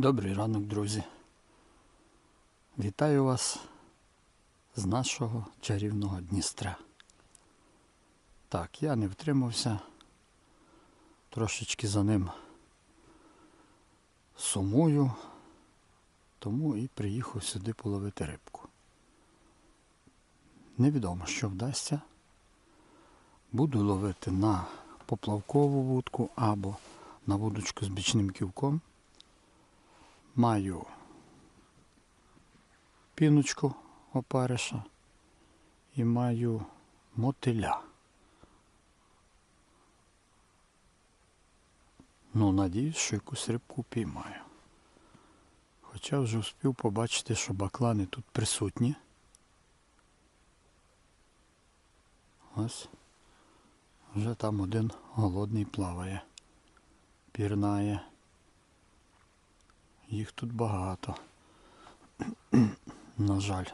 Добрий ранок, друзі. Вітаю вас з нашого чарівного Дністра. Так, я не втримався. Трошечки за ним сумую, тому і приїхав сюди половити рибку. Невідомо, що вдасться. Буду ловити на поплавкову вудку або на вудочку з бічним ківком. Маю піночку опариша і маю мотиля. Ну, надіюсь, що якусь рибку піймаю. Хоча вже встиг побачити, що баклани тут присутні. Ось. Вже там один голодний плаває, пірнає. Їх тут багато. На жаль.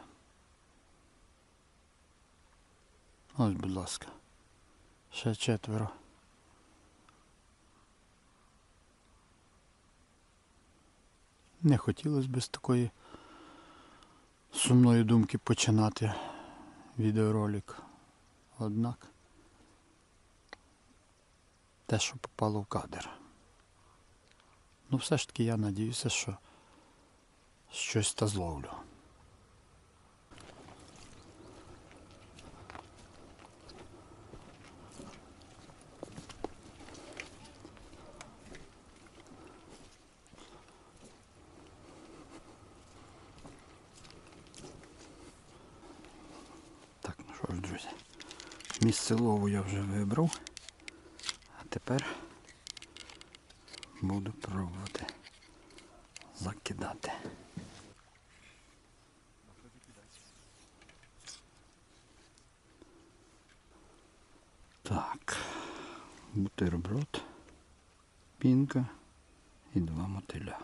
Ось, будь ласка. Ще четверо. Не хотілося б з такої сумної думки починати відеоролик. Однак те, що попало в кадр. Ну, все ж таки я надіюся, що щось та зловлю. Так, ну що ж, друзі, місце лову я вже вибрав, а тепер буду пробувати закидати. Так, бутерброд, пінка і два мотиля.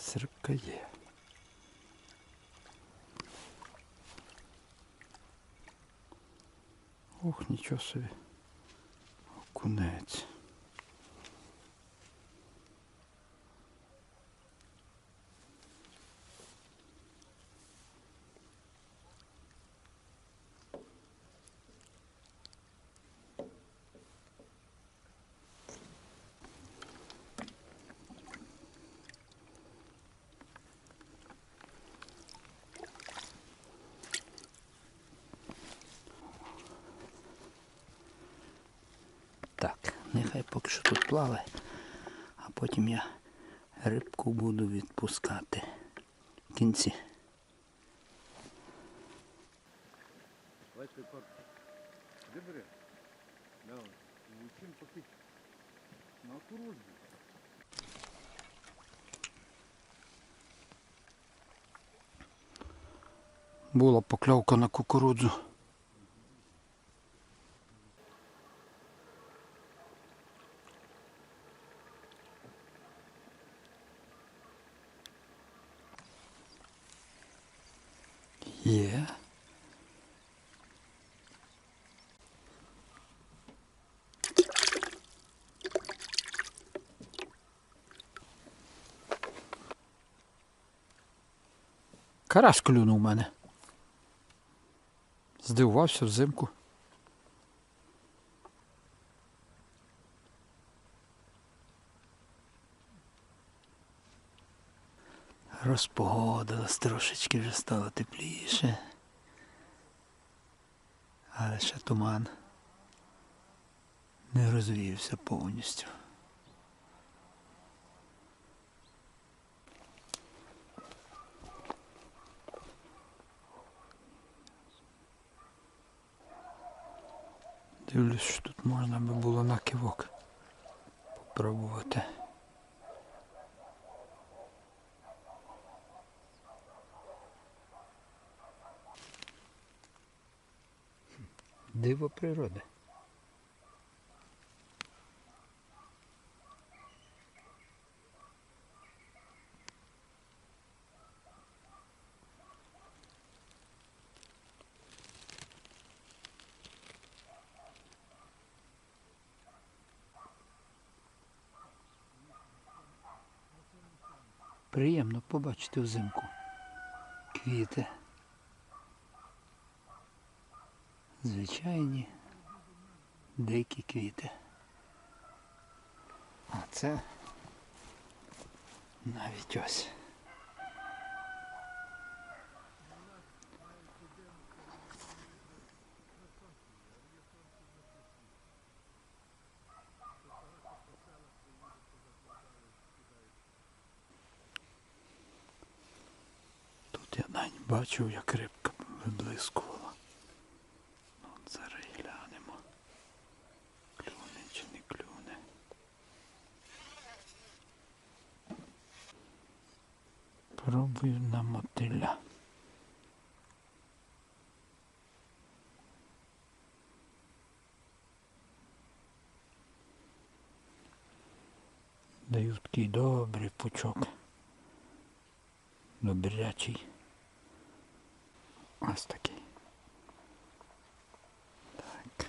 Якась рибка є. Ох, нічого собі. Окунець. Нехай поки що тут плаває, а потім я рибку буду відпускати в кінці. На кукурудзі. Була покльовка на кукурудзу. Є. Карась клюнув мене. Здивувався взимку. Розпогодилось трошечки вже стало тепліше. Але ще туман не розвіявся повністю. Дивлюсь, що тут можна би було на кивок попробувати. Диво природи. Приємно побачити взимку квіти. Звичайні дикі квіти. А це навіть ось. Тут я навіть бачив, як рибка виблискувала. Ну, зараз глянемо. Клюне чи не клюне. Пробую на мотиля. Даю такий добрий пучок. Добрячий. Ось такий. Так.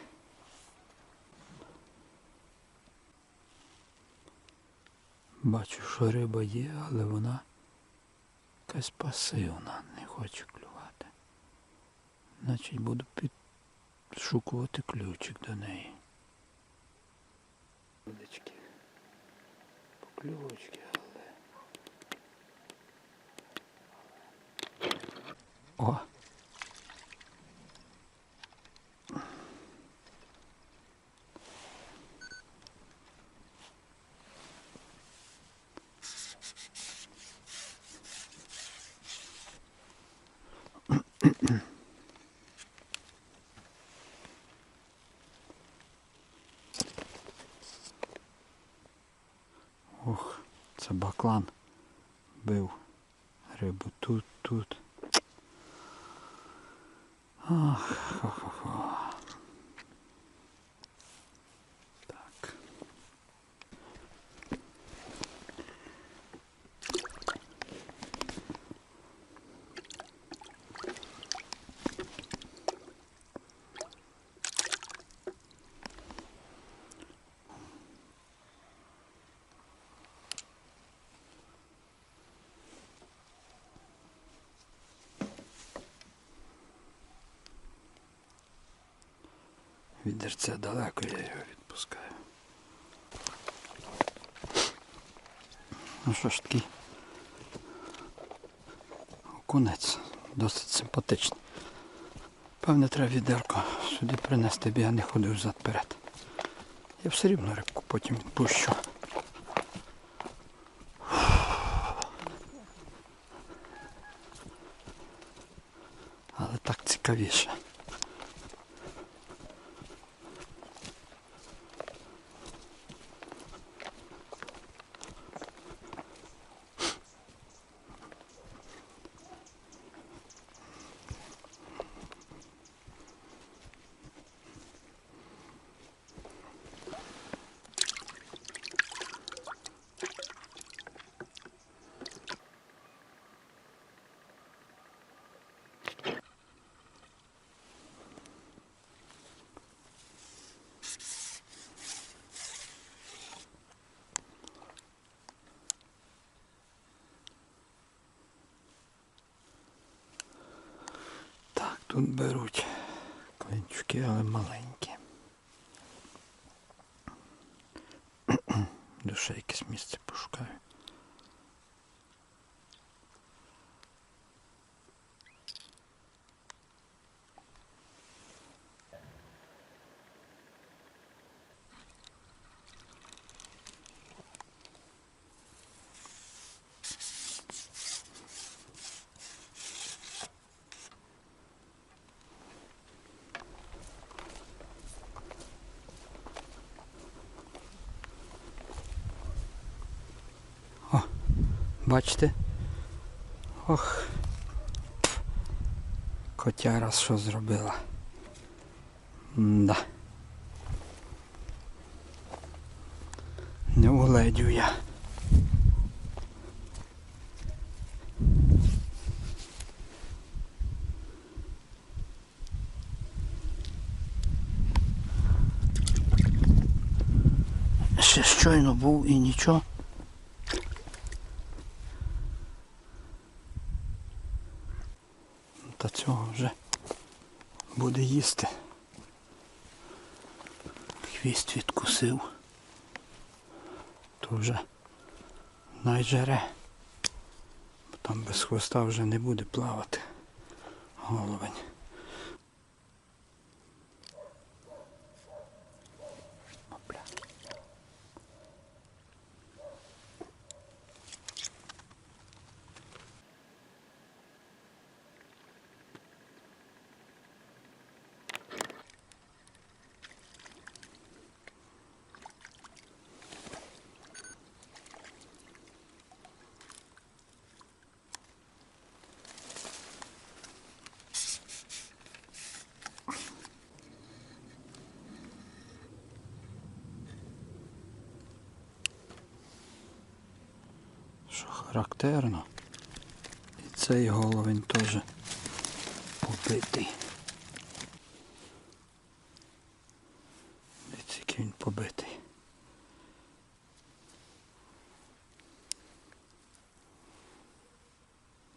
Бачу, що риба є, але вона якась пасивна, не хоче клювати. Значить буду підшукувати ключик до неї. Удочки. Поклювочки, але. О! Ох, це баклан бив рибу тут, тут. Ах, хо-хо-хо. Відерце далеко, я його відпускаю. Ну що ж такий окунець досить симпатичний. Певне, треба відерко сюди принести, бо я не ходив взад перед. Я все рівно рибку потім відпущу. Але так цікавіше. Так, тут беруть клинчуки, але маленькі. Душе якесь місце пошукаю. Бачите? Ох. Котя раз що зробила. Да. Не угледів я. Ще щойно був і нічого. Та цього вже буде їсти. Хвіст відкусив. То вже найжере. Бо там без хвоста вже не буде плавати головень. Що характерно. І цей головень теж побитий. Дивіться, який він побитий.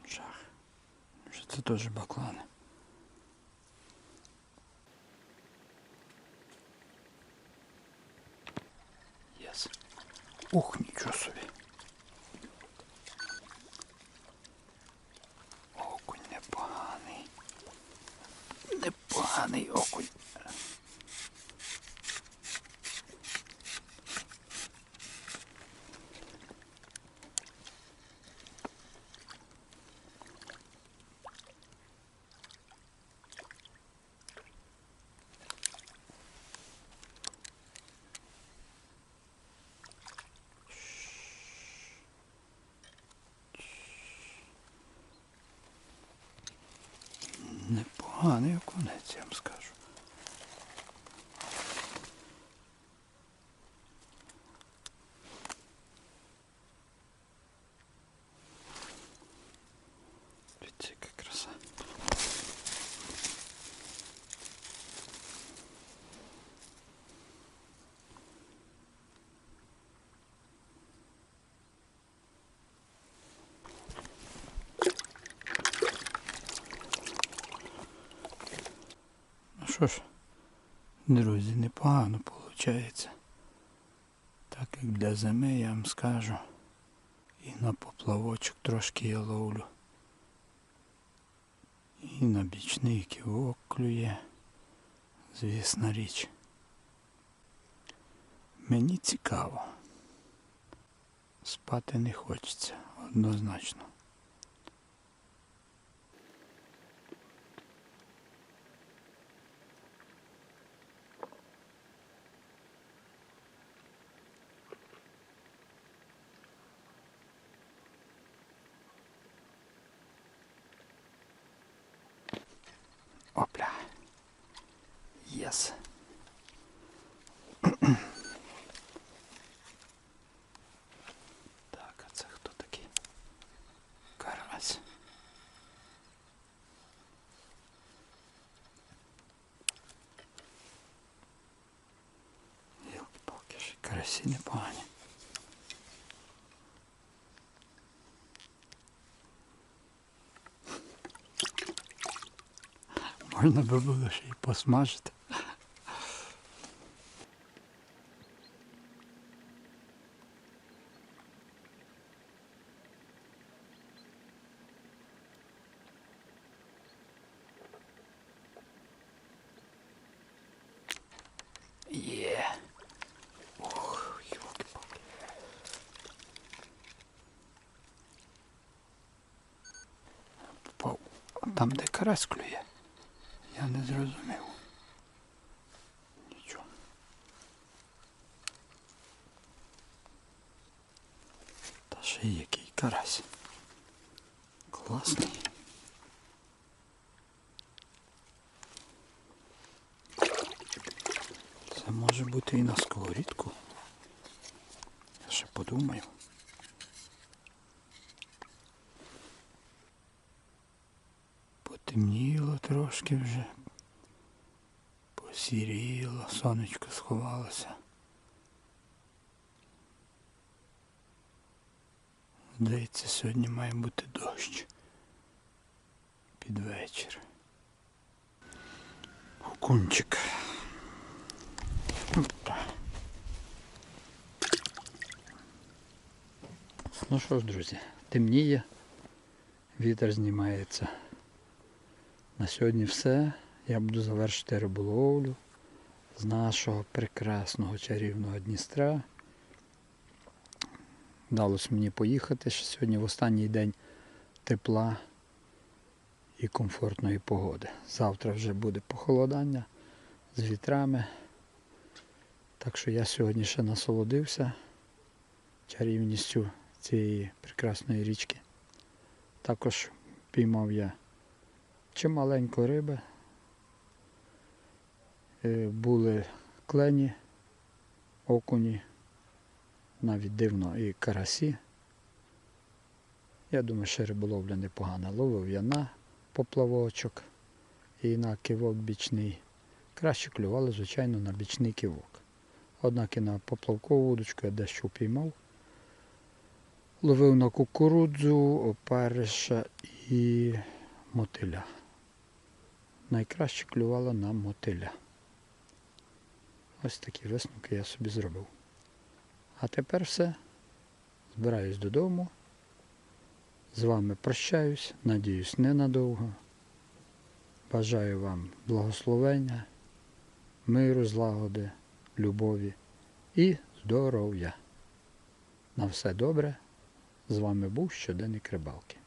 Жах. Що це теж баклани. Ух, нічого собі. Непоганий окунець, я вам скажу. Дивіться, яка краса. Ну що ж, друзі, непогано виходить. Так як для зими я вам скажу. І на поплавочок трошки я ловлю. І на бічний ківок клює. Звісна річ. Мені цікаво. Спати не хочеться однозначно. Опля. Єс. Так, а це хто такий? Карась. Карасі непогані. Можна би було ще й посмажити. Є. Ох, йолки-палки. Попав там, де карась клює. Я не зрозумів. Нічого. Та ще який карась. Класний. Це може бути і на сковорідку. Я ще подумаю. Потемніло трошки вже. Посіріло, сонечко сховалося. Здається, сьогодні має бути дощ. Під вечір. Окунчик. Ну що ж, друзі, темніє, вітер знімається. На сьогодні все. Я буду завершити риболовлю з нашого прекрасного чарівного Дністра. Вдалося мені поїхати ще сьогодні в останній день тепла і комфортної погоди. Завтра вже буде похолодання з вітрами. Так що я сьогодні ще насолодився чарівністю цієї прекрасної річки. Також піймав я чималенько риби. Е, Були клені, окуні, навіть дивно і карасі. Я думаю, що риболовля непогана. Ловив я на поплавочок і на кивок бічний. Краще клювали, звичайно, на бічний кивок. Однак і на поплавкову удочку я дещо піймав. Ловив на кукурудзу, опариша і мотиля. Найкраще клювало на мотиля. Ось такі висновки я собі зробив. А тепер все. Збираюсь додому. З вами прощаюсь, надіюсь, ненадовго. Бажаю вам благословення, миру, злагоди, любові і здоров'я. На все добре. З вами був щоденник рибалки.